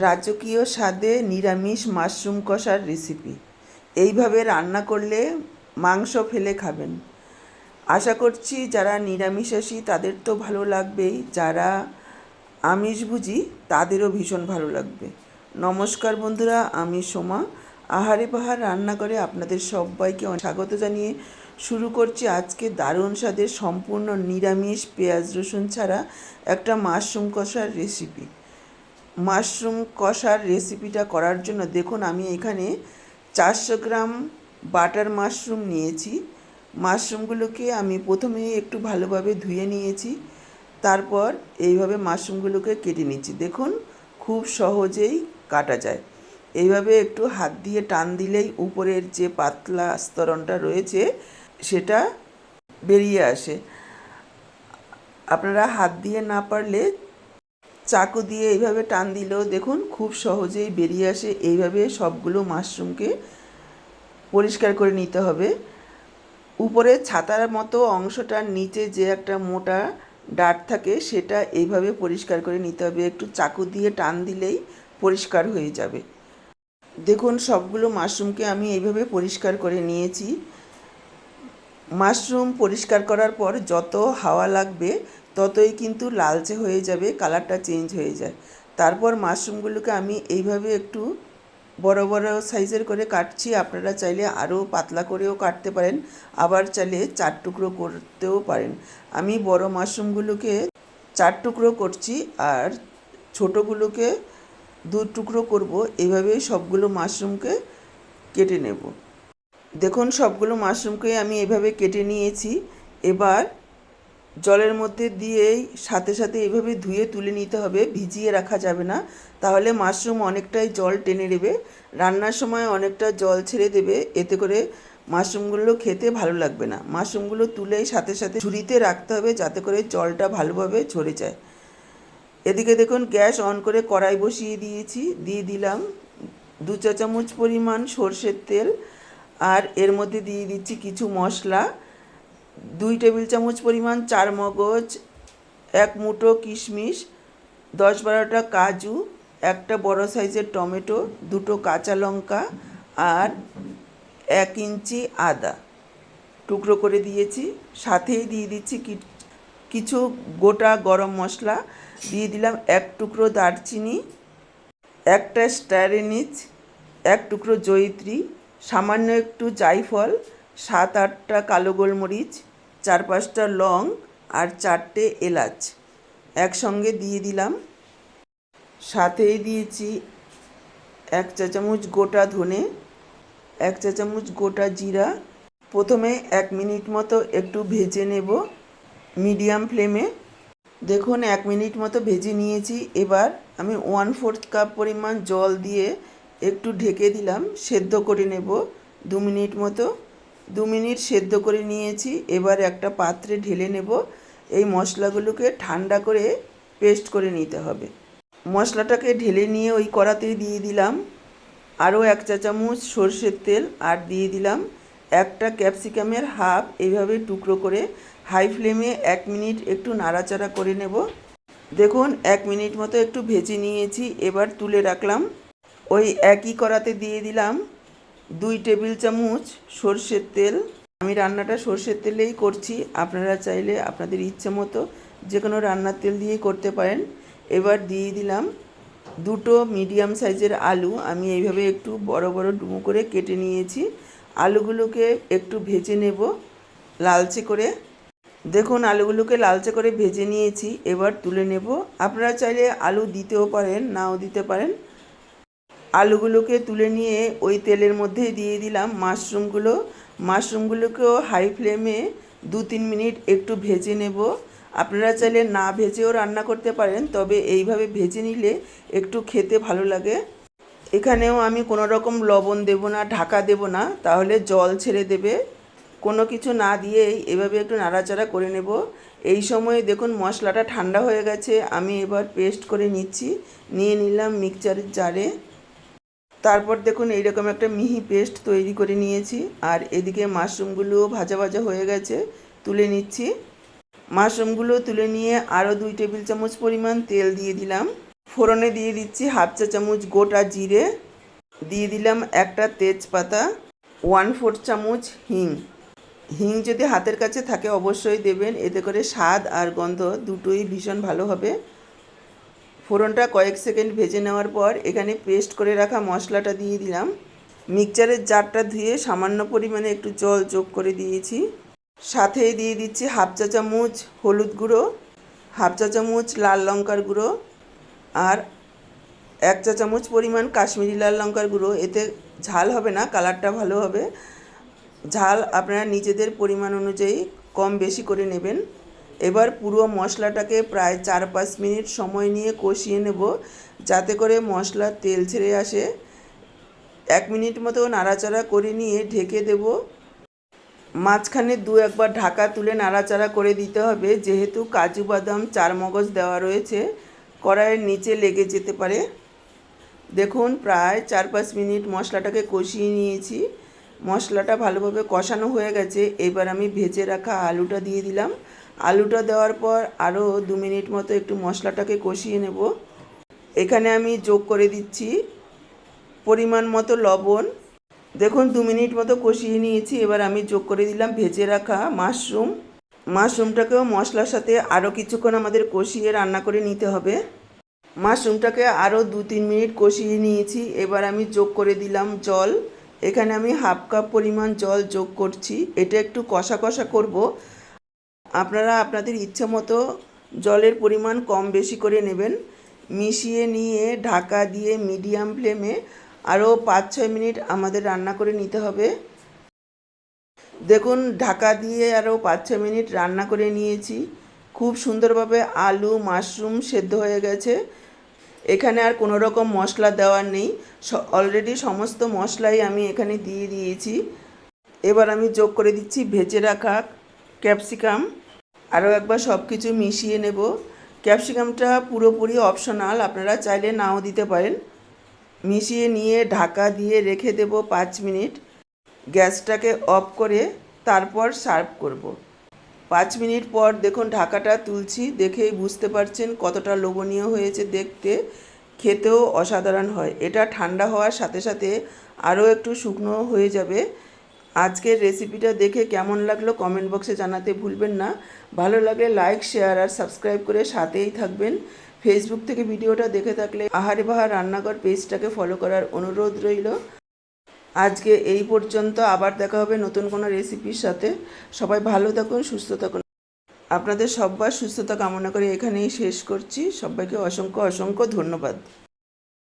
রাজকীয় স্বাদে নিরামিষ মাশরুম কষার রেসিপি এইভাবে রান্না করলে মাংস ফেলে খাবেন। আশা করছি যারা নিরামিষাশী, তাদের তো ভালো লাগবেই। যারা আমিষ আমিষভুজি, তাদেরও ভীষণ ভালো লাগবে। নমস্কার বন্ধুরা, আমি সোমা। আহারে পাহাড় রান্না করে আপনাদের সবাইকে স্বাগত জানিয়ে শুরু করছি আজকে দারুণ স্বাদের সম্পূর্ণ নিরামিষ পেঁয়াজ রসুন ছাড়া একটা মাশরুম কষার রেসিপি মাশরুম কষার রেসিপিটা করার জন্য দেখুন, আমি এখানে চারশো গ্রাম বাটার মাশরুম নিয়েছি। মাশরুমগুলোকে আমি প্রথমে একটু ভালোভাবে ধুয়ে নিয়েছি, তারপর এইভাবে মাশরুমগুলোকে কেটে নিচ্ছি। দেখুন, খুব সহজেই কাটা যায়। এইভাবে একটু হাত দিয়ে টান দিলেই উপরের যে পাতলা স্তরণটা রয়েছে, সেটা বেরিয়ে আসে। আপনারা হাত দিয়ে না পারলে চাকু দিয়ে এইভাবে টান দিলেও দেখুন খুব সহজেই বেরিয়ে আসে। এইভাবে সবগুলো মাশরুমকে পরিষ্কার করে নিতে হবে। উপরে ছাতার মতো অংশটার নিচে যে একটা মোটা ডাট থাকে সেটা এইভাবে পরিষ্কার করে নিতে হবে। একটু চাকু দিয়ে টান দিলেই পরিষ্কার হয়ে যাবে। দেখুন সবগুলো মাশরুমকে আমি এইভাবে পরিষ্কার করে নিয়েছি। মাশরুম পরিষ্কার করার পর যত হাওয়া লাগবে ততই কিন্তু লালচে হয়ে যাবে কালারটা চেঞ্জ হয়ে যায়। তারপর মাশরুমগুলোকে আমি এইভাবে একটু বড় বড় সাইজের করে কাটছি। আপনারা চাইলে আরও পাতলা করেও কাটতে পারেন, আবার চাইলে চার টুকরো করতেও পারেন। আমি বড় মাশরুমগুলোকে চার টুকরো করছি আর ছোটোগুলোকে দু টুকরো করব। এইভাবেই সবগুলো মাশরুমকে কেটে নেব। দেখুন, সবগুলো মাশরুমকে আমি এভাবে কেটে নিয়েছি। এবার জলের মধ্যে দিয়েই সাথে সাথে এভাবে ধুয়ে তুলে নিতে হবে, ভিজিয়ে রাখা যাবে না। তাহলে মাশরুম অনেকটাই জল টেনে নেবে। রান্নার সময় অনেকটা জল ছেড়ে দেবে, এতে করে মাশরুমগুলো খেতে ভালো লাগবে না। মাশরুমগুলো তুলেই সাথে সাথে ঝুড়িতে রাখতে হবে যাতে করে জলটা ভালোভাবে ঝরে যায়। এদিকে দেখুন, গ্যাস অন করে কড়াই বসিয়ে দিয়েছি, দিয়ে দিলাম দু চা চামচ পরিমাণ সর্ষের তেল। আর এর মধ্যে দিয়ে দিচ্ছি কিছু মশলা। দুই টেবিল চামচ পরিমাণ চার মগজ, এক মুঠো কিশমিশ, দশ বারোটা কাজু, একটা বড় সাইজের টমেটো, দুটো কাঁচা লঙ্কা আর এক ইঞ্চি আদা। টুকরো করে দিয়েছি। সাথেই দিয়ে দিচ্ছি কিছু গোটা গরম মশলা। দিয়ে দিলাম এক টুকরো দারচিনি, একটা স্ট্যারেনিচ এক টুকরো জয়িত্রী, সামান্য একটু জায়ফল সাত আটটা কালো গোলমরিচ, চার পাঁচটা লং আর চারটে এলাচ একসঙ্গে দিয়ে দিলাম। সাথেই দিয়েছি এক চা চামচ গোটা ধনে, এক চা চামচ গোটা জিরা। প্রথমে এক মিনিট মতো একটু ভেজে নেব মিডিয়াম ফ্লেমে। দেখুন, এক মিনিট মতো ভেজে নিয়েছি। এবার আমি ওয়ান ফোর্থ কাপ পরিমাণ জল দিয়ে একটু ঢেকে দিলাম, সেদ্ধ করে নেব দু মিনিট মতো। দু মিনিট সেদ্ধ করে নিয়েছি। এবার একটা পাত্রে ঢেলে নেব। এই মশলাগুলোকে ঠান্ডা করে পেস্ট করে নিতে হবে। মশলাটাকে ঢেলে নিয়ে ওই কড়াতেই দিয়ে দিলাম। আরও এক চা চামচ সর্ষের তেল আর দিয়ে দিলাম। একটা ক্যাপসিকামের হাফ এইভাবে টুকরো করে হাই ফ্লেমে এক মিনিট একটু নাড়াচাড়া করে নেব। দেখুন, এক মিনিট মতো একটু ভেজে নিয়েছি। এবার তুলে রাখলাম। ওই একই কড়াতে দিয়ে দিলাম। দুই টেবিল চামচ সর্ষের তেল। আমি রান্নাটা সর্ষের তেলেই করছি। আপনারা চাইলে আপনাদের ইচ্ছে মতো যে কোনো রান্নার তেল দিয়েই করতে পারেন। এবার দিয়ে দিলাম দুটো মিডিয়াম সাইজের আলু। আমি এইভাবে একটু বড় বড় ডুমো করে কেটে নিয়েছি। আলুগুলোকে একটু ভেজে নেব লালচে করে। দেখুন, আলুগুলোকে লালচে করে ভেজে নিয়েছি। এবার তুলে নেব। আপনারা চাইলে আলু দিতেও পারেন, নাও দিতে পারেন। আলুগুলোকে তুলে নিয়ে ওই তেলের মধ্যে দিয়ে দিলাম মাশরুমগুলো। মাশরুমগুলোকেও হাই ফ্লেমে দু তিন মিনিট একটু ভেজে নেব। আপনারা চাইলে না ভেজেও রান্না করতে পারেন, তবে এইভাবে ভেজে নিলে একটু খেতে ভালো লাগে। এখানেও আমি কোনো রকম লবণ দেব না, ঢাকা দেব না, তাহলে জল ছেড়ে দেবে। কোনো কিছু না দিয়েই এভাবে একটু নাড়াচাড়া করে নেব। এই সময় দেখুন মশলাটা ঠান্ডা হয়ে গেছে, আমি এবার পেস্ট করে নিচ্ছি। নিয়ে নিলাম মিক্সচারের জারে। তারপর দেখুন এইরকম একটা মিহি পেস্ট তৈরি করে নিয়েছি। আর এদিকে মাশরুমগুলোও ভাজা ভাজা হয়ে গেছে, তুলে নিচ্ছি। মাশরুমগুলো তুলে নিয়ে আরও দুই টেবিল চামচ পরিমাণ তেল দিয়ে দিলাম। ফোড়নে দিয়ে দিচ্ছি হাফ চা চামচ গোটা জিরে, দিয়ে দিলাম একটা তেজপাতা, ওয়ান ফোর চামচ হিং। হিং যদি হাতের কাছে থাকে অবশ্যই দেবেন, এতে করে স্বাদ আর গন্ধ দুটোই ভীষণ ভালো হবে। ফোড়নটা কয়েক সেকেন্ড ভেজে নেওয়ার পর এখানে পেস্ট করে রাখা মশলাটা দিয়ে দিলাম। মিক্সচারের জারটা ধুয়ে সামান্য পরিমাণে একটু জল যোগ করে দিয়েছি। সাথেই দিয়ে দিচ্ছি হাফ চা চামচ হলুদ গুঁড়ো, হাফ চা চামচ লাল লঙ্কার গুঁড়ো আর এক চা চামচ পরিমাণ কাশ্মীরি লাল লঙ্কার গুঁড়ো। এতে ঝাল হবে না, কালারটা ভালো হবে। ঝাল আপনারা নিজেদের পরিমাণ অনুযায়ী কম বেশি করে নেবেন। এবার পুরো মশলাটাকে প্রায় চার পাঁচ মিনিট সময় নিয়ে কষিয়ে নেব, যাতে করে মশলার তেল ছেড়ে আসে। এক মিনিট মতো নাড়াচাড়া করে নিয়ে ঢেকে দেব। মাঝখানে দু একবার ঢাকা তুলে নাড়াচাড়া করে দিতে হবে, যেহেতু কাজু বাদাম চার মগজ দেওয়া রয়েছে, কড়াইয়ের নিচে লেগে যেতে পারে। দেখুন, প্রায় চার পাঁচ মিনিট মশলাটাকে কষিয়ে নিয়েছি। মশলাটা ভালোভাবে কষানো হয়ে গেছে। এবার আমি ভেজে রাখা আলুটা দিয়ে দিলাম। আলুটা দেওয়ার পর আরও দু মিনিট মতো একটু মশলাটাকে কষিয়ে নেব। এখানে আমি যোগ করে দিচ্ছি পরিমাণ মতো লবণ। দেখুন, দু মিনিট মতো কষিয়ে নিয়েছি। এবার আমি যোগ করে দিলাম ভেজে রাখা মাশরুম। মাশরুমটাকেও মশলার সাথে আরও কিছুক্ষণ আমাদের কষিয়ে রান্না করে নিতে হবে। মাশরুমটাকে আরও দু তিন মিনিট কষিয়ে নিয়েছি। এবার আমি যোগ করে দিলাম জল। এখানে আমি হাফ কাপ পরিমাণ জল যোগ করছি। এটা একটু কষা কষা করব। আপনারা আপনাদের ইচ্ছা মতো জলের পরিমাণ কম বেশি করে নেবেন। মিশিয়ে নিয়ে ঢাকা দিয়ে মিডিয়াম ফ্লেমে আরও পাঁচ ছয় মিনিট আমাদের রান্না করে নিতে হবে। দেখুন, ঢাকা দিয়ে আরও পাঁচ ছয় মিনিট রান্না করে নিয়েছি। খুব সুন্দরভাবে আলু, মাশরুম সেদ্ধ হয়ে গেছে। এখানে আর কোনো রকম মশলা দেওয়ার নেই। অলরেডি সমস্ত মশলাই আমি এখানে দিয়ে দিয়েছি। এবার আমি যোগ করে দিচ্ছি ভেজে রাখা ক্যাপসিকাম। আরও একবার সব কিছু মিশিয়ে নেব। ক্যাপসিকামটা পুরোপুরি অপশনাল, আপনারা চাইলে নাও দিতে পারেন। মিশিয়ে নিয়ে ঢাকা দিয়ে রেখে দেব পাঁচ মিনিট। গ্যাসটাকে অফ করে তারপর সার্ভ করব। পাঁচ মিনিট পর দেখুন ঢাকাটা তুলছি, দেখেই বুঝতে পারছেন কতটা লোভনীয় হয়েছে দেখতে। খেতেও অসাধারণ হয়। এটা ঠান্ডা হওয়ার সাথে সাথে আরও একটু শুকনো হয়ে যাবে। আজকের রেসিপিটা দেখে কেমন লাগল কমেন্ট বক্সে জানাতে ভুলবেন না। ভালো লাগলে লাইক শেয়ার আর সাবস্ক্রাইব করে সাথেই থাকবেন। ফেসবুক থেকে ভিডিওটা দেখে থাকলে আহারে বাহার রান্নাঘর পেজটাকে ফলো করার অনুরোধ রইল। আজকে এই পর্যন্ত আবার দেখা হবে নতুন কোনো রেসিপির সাথে। সবাই ভালো থাকুন, সুস্থ থাকুন। আপনাদের সব্বার সুস্থতা কামনা করে এখানেই শেষ করছি। সবাইকে অসংখ্য অসংখ্য ধন্যবাদ।